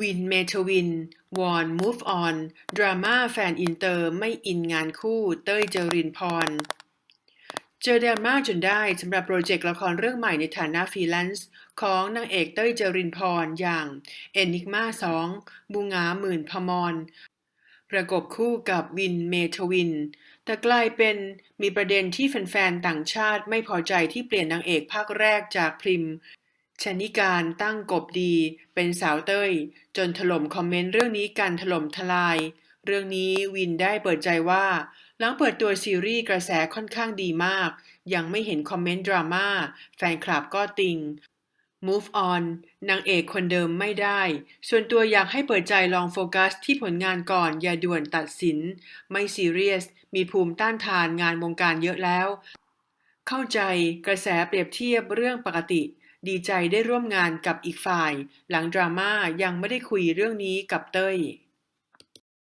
วิน เมทวิน วอน มูฟออน ดราม่าแฟนอินเตอร์ไม่อินงานคู่ เต้ย เจรินพร เจอดราม่าจนได้สำหรับโปรเจกต์ละครเรื่องใหม่ในฐานะฟรีแลนซ์ของนางเอกเต้ย เจรินพร อย่างเอนิกมา2บูงาหมื่นพมร ประกบคู่กับวิน เมทวิน แต่กลายเป็นมีประเด็นที่แฟนๆ ต่างชาติไม่พอใจที่เปลี่ยนนางเอกภาคแรกจากพริม ชนิการตั้งกบดี เป็นสาวเต้ย จนถล่มคอมเมนต์เรื่องนี้กันถล่มทลาย เรื่องนี้วินได้เปิดใจว่า หลังเปิดตัวซีรีส์กระแสค่อนข้างดีมาก ยังไม่เห็นคอมเมนต์ดราม่าแฟนคลับก็ติง Move on นางเอกคนเดิมไม่ได้ ส่วนตัวอยากให้เปิดใจลองโฟกัสที่ผลงานก่อน อย่าด่วนตัดสิน ไม่ซีเรียส มีภูมิต้านทานงานวงการเยอะแล้ว เข้าใจกระแสเปรียบเทียบเรื่องปกติ ดีใจได้ร่วมงานกับอีกฝ่าย หลังดราม่ายังไม่ได้คุยเรื่องนี้กับเต้ย